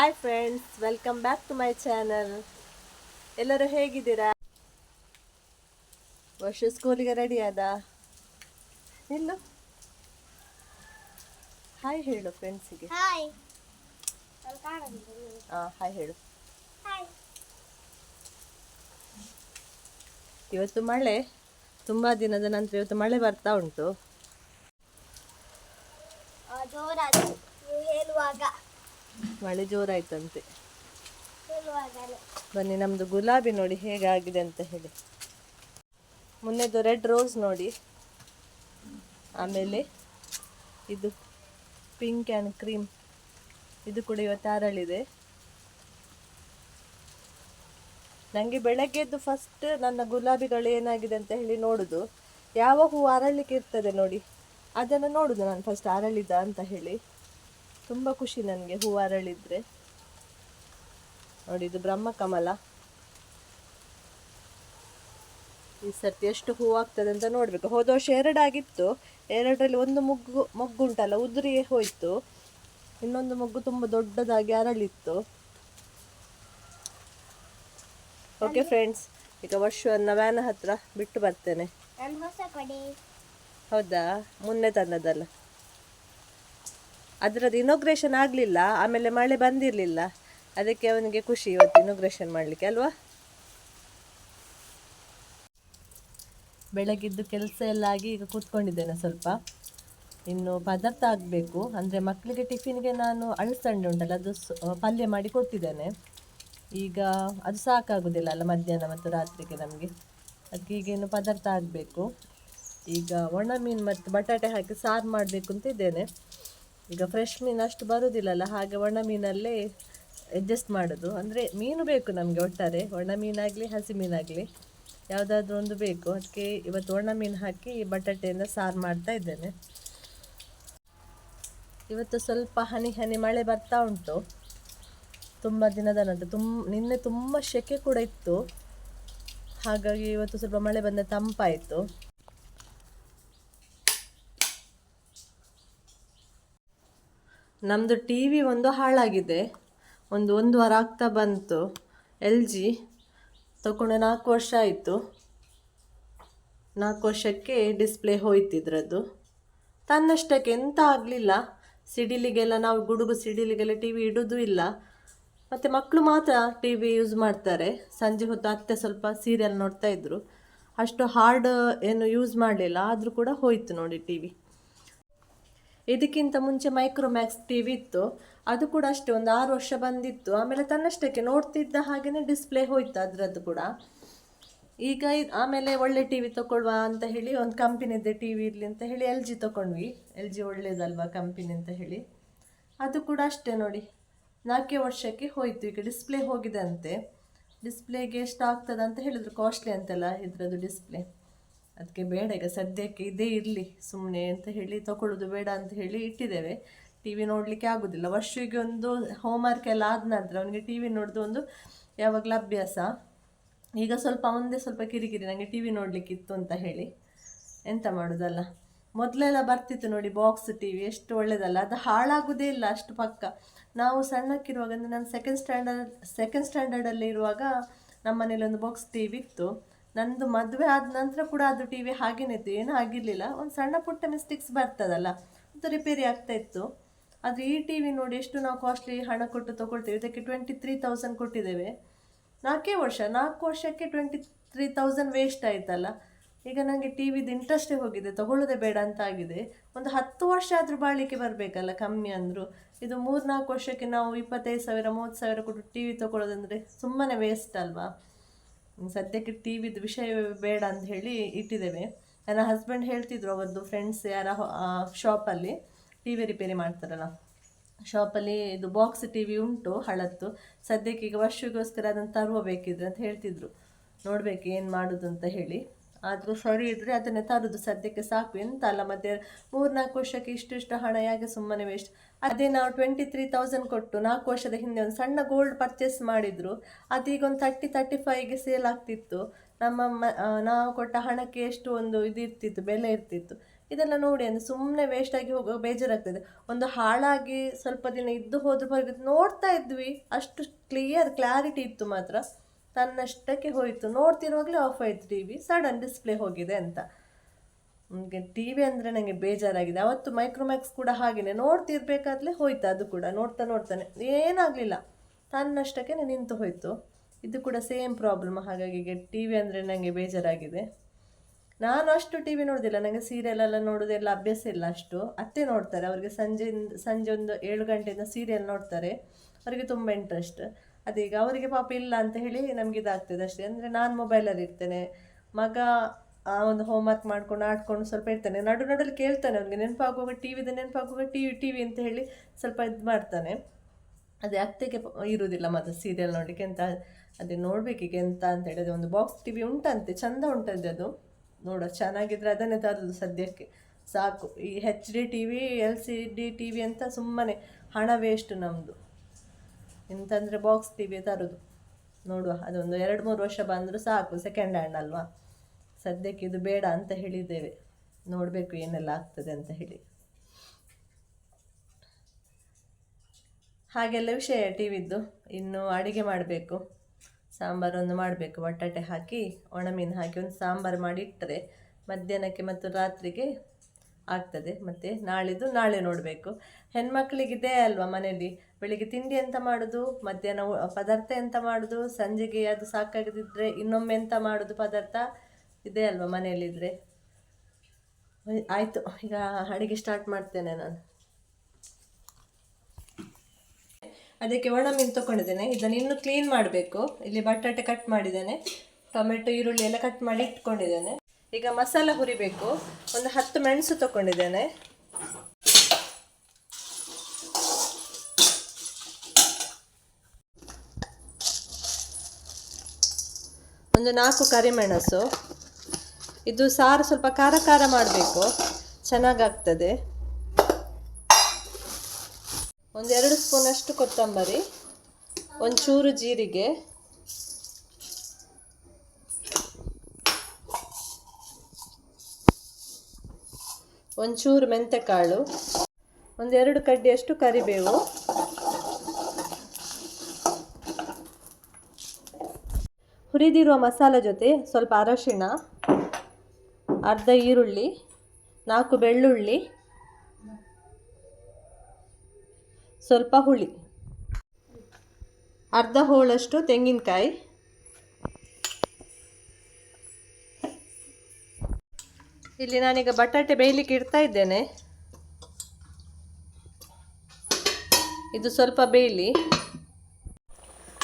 Hi friends welcome back to my channel ಎಲ್ಲರೂ ಹೇಗಿದ್ದೀರಾ? ವರ್ಷ ಸ್ಕೂಲಿಗೆ ರೆಡಿ ಆದ? ಇಲ್ಲ? ಹಾಯ್ ಹೇಳು ಫ್ರೆಂಡ್ಸಿಗೆ ಹಾಯ್ ಹಾಂ ಹಾಯ್ ಹೇಳು. ಇವತ್ತು ಮಳೆ ತುಂಬ ದಿನದ ನಂತರ ಇವತ್ತು ಮಳೆ ಬರ್ತಾ ಉಂಟು. ಹೇಳುವಾಗ. ಮಳೆ ಜೋರಾಯ್ತಂತೆ. ಬನ್ನಿ ನಮ್ಮದು ಗುಲಾಬಿ ನೋಡಿ ಹೇಗಾಗಿದೆ ಅಂತ ಹೇಳಿ. ಮೊನ್ನೆದು ರೆಡ್ ರೋಸ್ ನೋಡಿ. ಆಮೇಲೆ ಇದು ಪಿಂಕ್ ಆ್ಯಂಡ್ ಕ್ರೀಮ್. ಇದು ಕೂಡ ಇವತ್ತು ಅರಳಿದೆ ನನಗೆ ಬೆಳಗ್ಗೆದ್ದು ಫಸ್ಟ್ ನನ್ನ ಗುಲಾಬಿಗಳು ಏನಾಗಿದೆ ಅಂತ ಹೇಳಿ ನೋಡೋದು. ಯಾವ ಹೂವು ಅರಳಿಕ್ಕೆ ಇರ್ತದೆ ನೋಡಿ. ಅದನ್ನು ನೋಡೋದು ನಾನು ಫಸ್ಟ್ ಅರಳಿದ ಅಂತ ಹೇಳಿ. ತುಂಬ ಖುಷಿ ನನಗೆ ಹೂ ಅರಳಿದ್ರೆ. ನೋಡಿ ಇದು ಬ್ರಹ್ಮಕಮಲ ಈ ಸರ್ತಿ ಎಷ್ಟು ಹೂ ಆಗ್ತದೆ ಅಂತ ನೋಡ್ಬೇಕು. ಹೋದ ವರ್ಷ ಎರಡಾಗಿತ್ತು. ಎರಡರಲ್ಲಿ ಒಂದು ಮೊಗ್ಗು ಮೊಗ್ಗು ಉಂಟಲ್ಲ ಉದುರಿ ಹೋಯ್ತು. ಇನ್ನೊಂದು ಮೊಗ್ಗು ತುಂಬ ದೊಡ್ಡದಾಗಿ ಅರಳಿತ್ತು. ಓಕೆ ಫ್ರೆಂಡ್ಸ್ ಈಗ ವರ್ಷವನ್ನು ವ್ಯಾನ್ ಹತ್ರ ಬಿಟ್ಟು ಬರ್ತೇನೆ. ಹೌದಾ? ಮೊನ್ನೆ ತಂದದಲ್ಲ ಅದರದ್ದು ಇನೋಗ್ರೇಷನ್ ಆಗಲಿಲ್ಲ, ಆಮೇಲೆ ಮಳೆ ಬಂದಿರಲಿಲ್ಲ. ಅದಕ್ಕೆ ಅವನಿಗೆ ಖುಷಿ ಇವತ್ತು ಇನೋಗ್ರೇಷನ್ ಮಾಡಲಿಕ್ಕೆ, ಅಲ್ವಾ? ಬೆಳಗ್ಗೆದ್ದು ಕೆಲಸ ಎಲ್ಲ ಆಗಿ ಈಗ ಕೂತ್ಕೊಂಡಿದ್ದೇನೆ ಸ್ವಲ್ಪ. ಇನ್ನು ಪದಾರ್ಥ ಆಗಬೇಕು. ಅಂದರೆ ಮಕ್ಕಳಿಗೆ ಟಿಫಿನ್ಗೆ ನಾನು ಅಳಸಂಡೆ ಉಂಟಲ್ಲ, ಅದು ಪಲ್ಯ ಮಾಡಿ ಕೊಟ್ಟಿದ್ದೇನೆ. ಈಗ ಅದು ಸಾಕಾಗೋದಿಲ್ಲ ಅಲ್ಲ ಮಧ್ಯಾಹ್ನ ಮತ್ತು ರಾತ್ರಿಗೆ ನಮಗೆ. ಅದಕ್ಕೆ ಈಗೇನು ಪದಾರ್ಥ ಆಗಬೇಕು. ಈಗ ಒಣ ಮೀನು ಮತ್ತು ಬಟಾಟೆ ಹಾಕಿ ಸಾರು ಮಾಡಬೇಕು ಅಂತ ಇದ್ದೇನೆ. ಈಗ ಫ್ರೆಶ್ ಮೀನು ಅಷ್ಟು ಬರೋದಿಲ್ಲಲ್ಲ, ಹಾಗೆ ಒಣ ಮೀನಲ್ಲೇ ಅಡ್ಜಸ್ಟ್ ಮಾಡೋದು. ಅಂದರೆ ಮೀನು ಬೇಕು ನಮಗೆ ಒಟ್ಟಾರೆ ಒಣ ಮೀನಾಗಲಿ ಹಸಿ ಮೀನಾಗಲಿ. ಯಾವುದಾದ್ರೂ ಒಂದು ಬೇಕು. ಅದಕ್ಕೆ ಇವತ್ತು ಒಣ ಮೀನು ಹಾಕಿ ಬಟಾಟೆಯಿಂದ ಸಾರು ಮಾಡ್ತಾ ಇದ್ದೇನೆ. ಇವತ್ತು ಸ್ವಲ್ಪ ಹನಿ ಹನಿ ಮಳೆ ಬರ್ತಾ ಉಂಟು. ತುಂಬ ದಿನದ ನಂತರ ತುಂಬ ನಿನ್ನೆ ತುಂಬ ಸೆಕೆ ಕೂಡ ಇತ್ತು. ಹಾಗಾಗಿ ಇವತ್ತು ಸ್ವಲ್ಪ ಮಳೆ ಬಂದ ತಂಪಾಯಿತು ನಮ್ಮದು ಟಿ ವಿ ಒಂದು ಹಾಳಾಗಿದೆ. ಒಂದು ಒಂದು ವಾರ ಆಗ್ತಾ ಬಂತು. ಎಲ್ ಜಿ ತಗೊಂಡು ನಾಲ್ಕು ವರ್ಷ ಆಯಿತು. ನಾಲ್ಕು ವರ್ಷಕ್ಕೆ ಡಿಸ್ಪ್ಲೇ ಹೋಯ್ತು ಇದ್ರದ್ದು ತನ್ನಷ್ಟಕ್ಕೆ ಎಂತ ಆಗಲಿಲ್ಲ. ಸಿಡಿಲಿಗೆಲ್ಲ ನಾವು ಗುಡುಗು ಸಿಡಿಲಿಗೆಲ್ಲ ಟಿ ವಿ ಇಡೋದು ಇಲ್ಲ. ಮತ್ತು ಮಕ್ಕಳು ಮಾತ್ರ ಟಿ ವಿ ಯೂಸ್ ಮಾಡ್ತಾರೆ. ಸಂಜೆ ಹೊತ್ತು ಅತ್ತೆ ಸ್ವಲ್ಪ ಸೀರಿಯಲ್ ನೋಡ್ತಾ ಇದ್ರು. ಅಷ್ಟು ಹಾರ್ಡ್ ಏನು ಯೂಸ್ ಮಾಡಲಿಲ್ಲ. ಆದರೂ ಕೂಡ ಹೋಯ್ತು ನೋಡಿ ಟಿ ವಿ ಇದಕ್ಕಿಂತ ಮುಂಚೆ ಮೈಕ್ರೋಮ್ಯಾಕ್ಸ್ ಟಿ ವಿ ಇತ್ತು. ಅದು ಕೂಡ ಅಷ್ಟೇ, ಒಂದು ಆರು ವರ್ಷ ಬಂದಿತ್ತು. ಆಮೇಲೆ ತನ್ನಷ್ಟಕ್ಕೆ ನೋಡ್ತಿದ್ದ ಹಾಗೆಯೇ ಡಿಸ್ಪ್ಲೇ ಹೋಯ್ತು ಅದರದ್ದು ಕೂಡ. ಈಗ ಆಮೇಲೆ ಒಳ್ಳೆ ಟಿ ವಿ ತಗೊಳ್ಳುವ ಅಂತ ಹೇಳಿ, ಒಂದು ಕಂಪನಿದೆ ಟಿ ವಿ ಇರಲಿ ಅಂತ ಹೇಳಿ ಎಲ್ ಜಿ ತೊಗೊಂಡ್ವಿ. ಎಲ್ ಜಿ ಒಳ್ಳೇದಲ್ವಾ ಕಂಪನಿ ಅಂತ ಹೇಳಿ. ಅದು ಕೂಡ ಅಷ್ಟೇ ನೋಡಿ. ನಾಲ್ಕೇ ವರ್ಷಕ್ಕೆ ಹೋಯಿತು, ಈಗ ಡಿಸ್ಪ್ಲೇ ಹೋಗಿದೆ ಅಂತೆ. ಡಿಸ್ಪ್ಲೇಗೆ ಎಷ್ಟು ಆಗ್ತದೆ ಅಂತ ಹೇಳಿದ್ರು ಕಾಸ್ಟ್ಲಿ ಅಂತೆಲ್ಲ ಇದರದ್ದು ಡಿಸ್ಪ್ಲೇ ಅದಕ್ಕೆ ಬೇಡ, ಈಗ ಸದ್ಯಕ್ಕೆ ಇದೇ ಇರಲಿ ಸುಮ್ಮನೆ ಅಂತ ಹೇಳಿ ತಗೊಳ್ಳೋದು ಬೇಡ ಅಂತ ಹೇಳಿ ಇಟ್ಟಿದ್ದೇವೆ. ಟಿ ವಿ ನೋಡಲಿಕ್ಕೆ ಆಗೋದಿಲ್ಲ. ವರ್ಷಿಗೆ ಒಂದು ಹೋಮ್ವರ್ಕ್ ಎಲ್ಲ ಆದ ನಂತರ ಅವನಿಗೆ ಟಿ ವಿ ನೋಡೋದು ಒಂದು ಯಾವಾಗಲೂ ಅಭ್ಯಾಸ. ಈಗ ಸ್ವಲ್ಪ ಒಂದೇ ಸ್ವಲ್ಪ ಕಿರಿಕಿರಿ ನನಗೆ ಟಿ ವಿ ನೋಡಲಿಕ್ಕಿತ್ತು ಅಂತ ಹೇಳಿ. ಎಂತ ಮಾಡೋದಲ್ಲ? ಮೊದಲೆಲ್ಲ ಬರ್ತಿತ್ತು ನೋಡಿ ಬಾಕ್ಸ್ ಟಿ ವಿ ಎಷ್ಟು ಒಳ್ಳೆಯದಲ್ಲ ಅದು ಹಾಳಾಗೋದೇ ಇಲ್ಲ ಅಷ್ಟು ಪಕ್ಕ. ನಾವು ಸಣ್ಣಕ್ಕಿರುವಾಗ ಅಂದರೆ ನಾನು ಸೆಕೆಂಡ್ ಸ್ಟ್ಯಾಂಡರ್ಡ್ ಸೆಕೆಂಡ್ ಸ್ಟ್ಯಾಂಡರ್ಡಲ್ಲಿ ಇರುವಾಗ ನಮ್ಮ ಮನೇಲಿ ಒಂದು ಬಾಕ್ಸ್ ಟಿ ವಿ ಇತ್ತು. ನಂದು ಮದುವೆ ಆದ ನಂತರ ಕೂಡ ಅದು ಟಿ ವಿ ಹಾಗೇನೆ ಇತ್ತು. ಏನೂ ಆಗಿರಲಿಲ್ಲ. ಒಂದು ಸಣ್ಣ ಪುಟ್ಟ ಮಿಸ್ಟೇಕ್ಸ್ ಬರ್ತದಲ್ಲ, ಅದು ರಿಪೇರಿ ಆಗ್ತಾ ಇತ್ತು. ಆದರೆ ಈ ಟಿ ವಿ ನೋಡಿ ಎಷ್ಟು ನಾವು ಕಾಸ್ಟ್ಲಿ ಹಣ ಕೊಟ್ಟು ತೊಗೊಳ್ತೇವೆ. ಇದಕ್ಕೆ ಟ್ವೆಂಟಿ ತ್ರೀ ತೌಸಂಡ್ ಕೊಟ್ಟಿದ್ದೇವೆ. ನಾಲ್ಕೇ ವರ್ಷ, ನಾಲ್ಕು ವರ್ಷಕ್ಕೆ ಟ್ವೆಂಟಿ ತ್ರೀ ತೌಸಂಡ್ ವೇಸ್ಟ್ ಆಯ್ತಲ್ಲ. ಈಗ ನನಗೆ ಟಿ ವಿದು ಇಂಟ್ರೆಸ್ಟೇ ಹೋಗಿದೆ, ತಗೊಳ್ಳೋದೇ ಬೇಡ ಅಂತ ಆಗಿದೆ. ಒಂದು ಹತ್ತು ವರ್ಷ ಆದರೂ ಬಾಳಿಕೆ ಬರಬೇಕಲ್ಲ, ಕಮ್ಮಿ ಅಂದರು. ಇದು ಮೂರು ನಾಲ್ಕು ವರ್ಷಕ್ಕೆ ನಾವು ಇಪ್ಪತ್ತೈದು ಸಾವಿರ, ಮೂವತ್ತು ಸಾವಿರ ಕೊಟ್ಟು ಟಿ ವಿ ತೊಗೊಳ್ಳೋದಂದರೆ ಸುಮ್ಮನೆ ವೇಸ್ಟ್ ಅಲ್ವಾ? ಸದ್ಯಕ್ಕೆ ಟಿ ವಿದು ವಿಷಯ ಬೇಡ ಅಂತ ಹೇಳಿ ಇಟ್ಟಿದ್ದೇವೆ. ನನ್ನ ಹಸ್ಬೆಂಡ್ ಹೇಳ್ತಿದ್ರು ಅವತ್ತು ಫ್ರೆಂಡ್ಸ್ ಯಾರ ಶಾಪಲ್ಲಿ ಟಿ ವಿ ರಿಪೇರಿ ಮಾಡ್ತಾರಲ್ಲ. ಶಾಪಲ್ಲಿ ಇದು ಬಾಕ್ಸ್ ಟಿ ವಿ ಉಂಟು, ಹಳತ್ತು. ಸದ್ಯಕ್ಕೆ ಈಗ ವರ್ಷಕ್ಕೋಸ್ಕರ ಅದನ್ನು ತರುವ ಬೇಕಿದ್ರೆ ಅಂತ ಹೇಳ್ತಿದ್ರು. ನೋಡಬೇಕು ಏನು ಮಾಡೋದು ಅಂತ ಹೇಳಿ. ಆದರೂ ಸರಿ ಇದ್ದರೆ ಅದನ್ನು ತರೋದು ಸದ್ಯಕ್ಕೆ ಸಾಕು. ಎಂತ ಅಲ್ಲ ಮತ್ತೆ ಮೂರ್ನಾಲ್ಕು ವರ್ಷಕ್ಕೆ ಇಷ್ಟು ಇಷ್ಟು ಹಣ ಯಾಕೆ ಸುಮ್ಮನೆ ವೇಸ್ಟ್ ಅದೇ ನಾವು ಟ್ವೆಂಟಿ ತ್ರೀ ತೌಸಂಡ್ ಕೊಟ್ಟು ನಾಲ್ಕು ವರ್ಷದ ಹಿಂದೆ ಒಂದು ಸಣ್ಣ ಗೋಲ್ಡ್ ಪರ್ಚೇಸ್ ಮಾಡಿದ್ರು. ಅದೀಗ ಒಂದು ತರ್ಟಿ ತರ್ಟಿ ಫೈವ್ಗೆ ಸೇಲ್ ಆಗ್ತಿತ್ತು. ನಮ್ಮ ನಾವು ಕೊಟ್ಟ ಹಣಕ್ಕೆ ಎಷ್ಟು ಒಂದು ಇದು ಇರ್ತಿತ್ತು, ಬೆಲೆ ಇರ್ತಿತ್ತು. ಇದೆಲ್ಲ ನೋಡಿ ಅಂದರೆ ಸುಮ್ಮನೆ ವೇಸ್ಟಾಗಿ ಹೋಗೋ ಬೇಜಾರಾಗ್ತದೆ. ಒಂದು ಹಾಳಾಗಿ ಸ್ವಲ್ಪ ದಿನ ಇದ್ದು ಹೋದ್ರೂ ಪರವಾಗಿಲ್ಲ ನೋಡ್ತಾ ಇದ್ವಿ. ಅಷ್ಟು ಕ್ಲಿಯರ್ ಕ್ಲಾರಿಟಿ ಇತ್ತು ಮಾತ್ರ. ತನ್ನಷ್ಟಕ್ಕೆ ಹೋಯಿತು. ನೋಡ್ತಿರುವಾಗಲೇ ಆಫ್ ಆಯಿತು ಟಿ ವಿ ಸಡನ್ ಡಿಸ್ಪ್ಲೇ ಹೋಗಿದೆ ಅಂತ. ನನಗೆ ಟಿ ವಿ ಅಂದರೆ ನನಗೆ ಬೇಜಾರಾಗಿದೆ. ಅವತ್ತು ಮೈಕ್ರೋಮ್ಯಾಕ್ಸ್ ಕೂಡ ಹಾಗೆಯೇ ನೋಡ್ತಿರ್ಬೇಕಾದ್ಲೇ ಹೋಯ್ತು ಅದು ಕೂಡ. ನೋಡ್ತಾ ನೋಡ್ತಾನೆ. ಏನಾಗಲಿಲ್ಲ. ತನ್ನಷ್ಟಕ್ಕೆ ನಿಂತು ಹೋಯಿತು. ಇದು ಕೂಡ ಸೇಮ್ ಪ್ರಾಬ್ಲಮ್ ಹಾಗಾಗಿ ಟಿ ವಿ ಅಂದರೆ ನನಗೆ ಬೇಜಾರಾಗಿದೆ. ನಾನು ಅಷ್ಟು ಟಿ ವಿ ನೋಡೋದಿಲ್ಲ. ನನಗೆ ಸೀರಿಯಲ್ ಎಲ್ಲ ನೋಡೋದೆಲ್ಲ ಅಭ್ಯಾಸ ಇಲ್ಲ ಅಷ್ಟು. ಅತ್ತೆ ನೋಡ್ತಾರೆ. ಅವರಿಗೆ ಸಂಜೆಯಿಂದ ಸಂಜೆ ಒಂದು ಏಳು ಗಂಟೆಯಿಂದ ಸೀರಿಯಲ್ ನೋಡ್ತಾರೆ. ಅವರಿಗೆ ತುಂಬ ಇಂಟ್ರೆಸ್ಟ್ ಅದೀಗ ಅವರಿಗೆ ಪಾಪ ಇಲ್ಲ ಅಂತ ಹೇಳಿ ನಮಗೆ ಇದಾಗ್ತದೆ ಅಷ್ಟೇ. ಅಂದರೆ ನಾನು ಮೊಬೈಲಲ್ಲಿ ಇರ್ತೇನೆ. ಮಗ, ಆ ಒಂದು ಹೋಮ್ವರ್ಕ್ ಮಾಡ್ಕೊಂಡು, ಆಡ್ಕೊಂಡು ಸ್ವಲ್ಪ ಇರ್ತಾನೆ. ನಡು ನಡುವಲ್ಲಿ ಕೇಳ್ತಾನೆ ಅವ್ರಿಗೆ ನೆನಪಾಗುವಾಗ ಟಿ ವಿದ ನೆನಪಾಗುವಾಗ ಟಿ ವಿ ಟಿ ವಿ ಅಂತ ಹೇಳಿ ಸ್ವಲ್ಪ ಇದು ಮಾಡ್ತಾನೆ. ಅದೇ ಅತ್ತೆಗೆ ಇರುವುದಿಲ್ಲ ಮತ್ತು ಸೀರಿಯಲ್ ನೋಡಲಿಕ್ಕೆ ಎಂತ, ಅದೇ ನೋಡ್ಬೇಕೀಗ ಎಂತ ಅಂತ ಹೇಳಿದ್ರೆ ಒಂದು ಬಾಕ್ಸ್ ಟಿ ವಿ ಉಂಟಂತೆ, ಚಂದ ಉಂಟದ್ದು ಅದು. ನೋಡ, ಚೆನ್ನಾಗಿದ್ರೆ ಅದನ್ನೇ ತರೋದು ಸದ್ಯಕ್ಕೆ. ಸಾಕು. ಈ H D T V L C D T V ಅಂತ ಸುಮ್ಮನೆ ಹಣ ವೇಸ್ಟ್ ನಮ್ಮದು ಎಂತಂದರೆ ಬಾಕ್ಸ್ ಟಿ ವಿ ತರೋದು. ನೋಡುವ ಅದೊಂದು ಎರಡು ಮೂರು ವರ್ಷ ಬಂದರೂ ಸಾಕು ಸೆಕೆಂಡ್ ಹ್ಯಾಂಡ್ ಅಲ್ವಾ? ಸದ್ಯಕ್ಕೆ ಇದು ಬೇಡ ಅಂತ ಹೇಳಿದ್ದೇವೆ. ನೋಡಬೇಕು ಏನೆಲ್ಲ ಆಗ್ತದೆ ಅಂತ ಹೇಳಿ. ಹಾಗೆಲ್ಲ ವಿಷಯ ಟಿ ವಿದ್ದು ಇನ್ನು ಅಡುಗೆ ಮಾಡಬೇಕು. ಸಾಂಬಾರೊಂದು ಮಾಡಬೇಕು. ಬಟಾಟೆ ಹಾಕಿ ಒಣಮೀನು ಹಾಕಿ ಒಂದು ಸಾಂಬಾರು ಮಾಡಿ ಇಟ್ಟರೆ ಮಧ್ಯಾಹ್ನಕ್ಕೆ ಮತ್ತು ರಾತ್ರಿಗೆ ಆಗ್ತದೆ. ಮತ್ತು ನಾಳಿದ್ದು ನಾಳೆ ನೋಡಬೇಕು. ಹೆಣ್ಮಕ್ಳಿಗಿದೆ ಅಲ್ವಾ ಮನೆಯಲ್ಲಿ? ಬೆಳಿಗ್ಗೆ ತಿಂಡಿ ಎಂತ ಮಾಡೋದು? ಮಧ್ಯಾಹ್ನ ಪದಾರ್ಥ ಎಂತ ಮಾಡೋದು? ಸಂಜೆಗೆ ಅದು ಸಾಕಾಗದಿದ್ದರೆ ಇನ್ನೊಮ್ಮೆ ಎಂತ ಮಾಡೋದು ಪದಾರ್ಥ? ಇದೆ ಅಲ್ವಾ ಮನೆಯಲ್ಲಿದ್ದರೆ ಆಯಿತು. ಈಗ ಅಡುಗೆ ಸ್ಟಾರ್ಟ್ ಮಾಡ್ತೇನೆ ನಾನು. ಅದಕ್ಕೆ ಒಣ ಮೀನು ತೊಗೊಂಡಿದ್ದೇನೆ ಇದನ್ನು ಇನ್ನೂ ಕ್ಲೀನ್ ಮಾಡಬೇಕು. ಇಲ್ಲಿ ಬಟಾಟೆ ಕಟ್ ಮಾಡಿದ್ದೇನೆ. ಟೊಮೆಟೊ, ಈರುಳ್ಳಿ ಎಲ್ಲ ಕಟ್ ಮಾಡಿ ಇಟ್ಕೊಂಡಿದ್ದೇನೆ. ಈಗ ಮಸಾಲ ಹುರಿಬೇಕು ಒಂದು ಹತ್ತು ಮೆಣಸು ತಗೊಂಡಿದ್ದೇನೆ ಒಂದು ನಾಲ್ಕು ಕರಿಮೆಣಸು ಇದು ಸಾರು ಸ್ವಲ್ಪ ಖಾರ ಖಾರ ಮಾಡಬೇಕು. ಚೆನ್ನಾಗಾಗ್ತದೆ. ಒಂದೆರಡು ಸ್ಪೂನಷ್ಟು ಕೊತ್ತಂಬರಿ. ಒಂಚೂರು ಜೀರಿಗೆ. ಒಂಚೂರು ಮೆಂತೆಕಾಳು, ಒಂದೆರಡು ಕಡ್ಡಿಯಷ್ಟು ಕರಿಬೇವು. ಹುರಿದಿರುವ ಮಸಾಲ ಜೊತೆ ಸ್ವಲ್ಪ ಅರಶಿಣ, ಅರ್ಧ ಈರುಳ್ಳಿ, ನಾಲ್ಕು ಬೆಳ್ಳುಳ್ಳಿ, ಸ್ವಲ್ಪ ಹುಳಿ. ಅರ್ಧ ಹೋಳಷ್ಟು ತೆಂಗಿನಕಾಯಿ. ಇಲ್ಲಿ ನಾನೀಗ ಬಟಾಟೆ ಬೇಯಲಿಕ್ಕೆ ಇಡ್ತಾ ಇದ್ದೇನೆ. ಇದು ಸ್ವಲ್ಪ ಬೇಯಲಿ.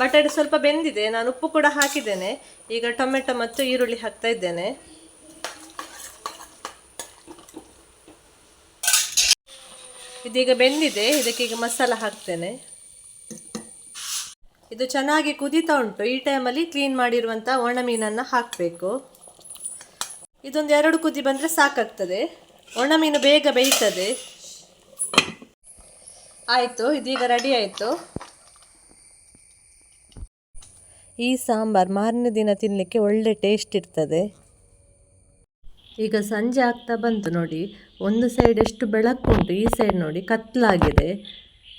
ಬಟಾಟೆ ಸ್ವಲ್ಪ ಬೆಂದಿದೆ. ನಾನು ಉಪ್ಪು ಕೂಡ ಹಾಕಿದ್ದೇನೆ. ಈಗ ಟೊಮೆಟೊ ಮತ್ತು ಈರುಳ್ಳಿ ಹಾಕ್ತಾ ಇದ್ದೇನೆ. ಇದೀಗ ಬೆಂದಿದೆ. ಇದಕ್ಕೆ ಈಗ ಮಸಾಲ ಹಾಕ್ತೇನೆ. ಇದು ಚೆನ್ನಾಗಿ ಕುದೀತಾ ಉಂಟು. ಈ ಟೈಮಲ್ಲಿ ಕ್ಲೀನ್ ಮಾಡಿರುವಂಥ ಒಣ ಮೀನನ್ನು ಹಾಕಬೇಕು. ಇದೊಂದು ಎರಡು ಕುದಿ ಬಂದರೆ ಸಾಕಾಗ್ತದೆ. ಒಣ ಮೀನು ಬೇಗ ಬೇಯ್ತದೆ. ಆಯಿತು, ಇದೀಗ ರೆಡಿ ಆಯಿತು. ಈ ಸಾಂಬಾರು ಮಾರನೇ ದಿನ ತಿನ್ನಲಿಕ್ಕೆ ಒಳ್ಳೆ ಟೇಸ್ಟ್ ಇರ್ತದೆ. ಈಗ ಸಂಜೆ ಆಗ್ತಾ ಬಂತು ನೋಡಿ. ಒಂದು ಸೈಡ್ ಎಷ್ಟು ಬೆಳಕುಂಟು ಈ ಸೈಡ್ ನೋಡಿ ಕತ್ತಲಾಗಿದೆ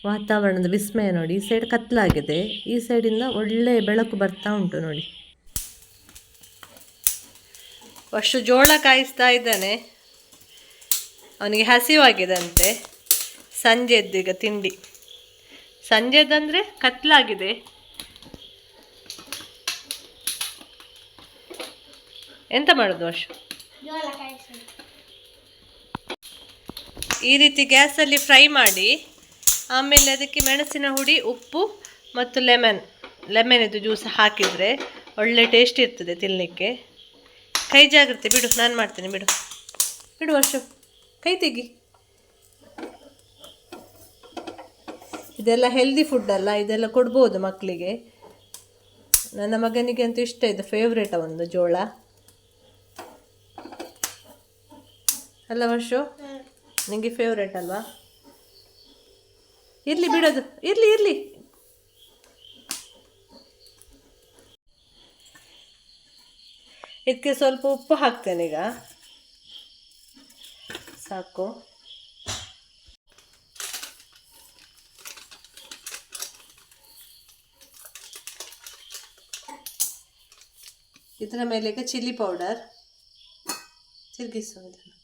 ವಾತಾವರಣದ ವಿಸ್ಮಯ ನೋಡಿ, ಈ ಸೈಡ್ ಕತ್ತಲಾಗಿದೆ ಈ ಸೈಡಿಂದ ಒಳ್ಳೆಯ ಬೆಳಕು ಬರ್ತಾ ಉಂಟು ನೋಡಿ. ಅಷ್ಟು ಜೋಳ ಕಾಯಿಸ್ತಾ ಇದ್ದಾನೆ. ಅವನಿಗೆ ಹಸಿವಾಗಿದಂತೆ ಸಂಜೆದ್ದು ಈಗ ತಿಂಡಿ. ಸಂಜೆದಂದರೆ ಕತ್ಲಾಗಿದೆ. ಎಂತ ಮಾಡೋದು ಅಷ್ಟು ಈ ರೀತಿ ಗ್ಯಾಸಲ್ಲಿ ಫ್ರೈ ಮಾಡಿ ಆಮೇಲೆ ಅದಕ್ಕೆ ಮೆಣಸಿನ ಹುಡಿ ಉಪ್ಪು ಮತ್ತು ಲೆಮನ್. ಲೆಮನ್ ಇದು ಜ್ಯೂಸ್ ಹಾಕಿದರೆ ಒಳ್ಳೆ ಟೇಸ್ಟ್ ಇರ್ತದೆ ತಿನ್ನಲಿಕ್ಕೆ ಕೈ ಜಾಗ್ರತೆ ಬಿಡು ನಾನು ಮಾಡ್ತೇನೆ ಬಿಡು. ಬಿಡು ವರ್ಷ. ಕೈ ತೆಗಿ. ಇದೆಲ್ಲ ಹೆಲ್ದಿ ಫುಡ್ ಅಲ್ಲ ಇದೆಲ್ಲ ಕೊಡ್ಬೋದು ಮಕ್ಕಳಿಗೆ ನನ್ನ ಮಗನಿಗೆ ಅಂತೂ ಇಷ್ಟ ಇದು ಫೇವ್ರೇಟ್ ಒಂದು ಜೋಳ. ಅಲ್ಲ ವರ್ಷು? ನಿಮಗೆ ಫೇವ್ರೇಟ್ ಅಲ್ವಾ? ಇರಲಿ ಬಿಡೋದು. ಇರಲಿ ಇರ್ಲಿ. ಇದಕ್ಕೆ ಸ್ವಲ್ಪ ಉಪ್ಪು ಹಾಕ್ತೇನೆ ಈಗ. ಸಾಕು. ಇದರ ಮೇಲೆ ಈಗ ಚಿಲ್ಲಿ ಪೌಡರ್. ತಿರುಗಿಸು ಇದನ್ನು.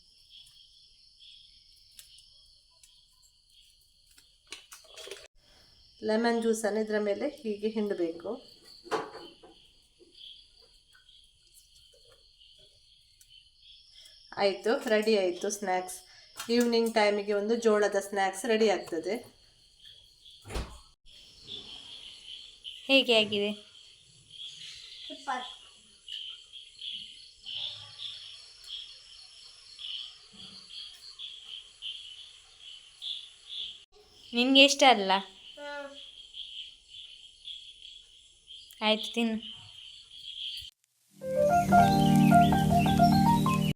ಲೆಮನ್ ಜ್ಯೂಸನ್ನು ಇದರ ಮೇಲೆ ಹೀಗೆ ಹಿಂಡಬೇಕು. ಆಯಿತು ರೆಡಿ ಆಯಿತು ಸ್ನ್ಯಾಕ್ಸ್ ಈವ್ನಿಂಗ್ ಟೈಮಿಗೆ ಒಂದು ಜೋಳದ ಸ್ನ್ಯಾಕ್ಸ್ ರೆಡಿ ಆಗ್ತದೆ. ಹೇಗೆ ಆಗಿದೆ? ನಿನ್ಗೆ ನಿನಗೆ ಇಷ್ಟ ಅಲ್ಲ? ಆಯ್ತು ತಿನ್ನು.